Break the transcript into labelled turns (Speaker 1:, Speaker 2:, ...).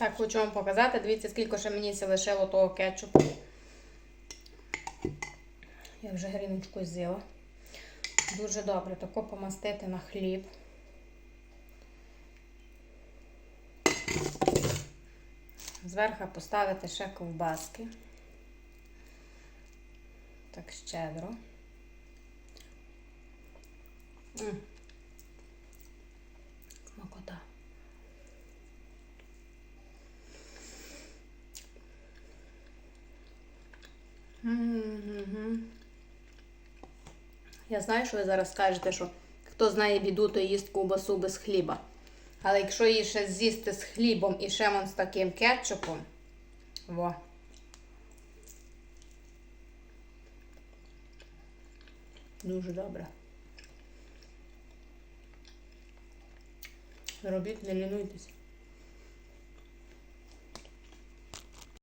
Speaker 1: Так, хочу вам показати. Дивіться, скільки ще мені це лишило того кетчупу. Я вже гріночку з'їла. Дуже добре тако помастити на хліб. Зверху поставити ще ковбаски. Так щедро. Я знаю, що ви зараз скажете, що хто знає біду, то їсть ковбасу без хліба. Але якщо її ще з'їсти з хлібом і ще вон з таким кетчупом, во. Дуже добре. Робіть, не лінуйтесь.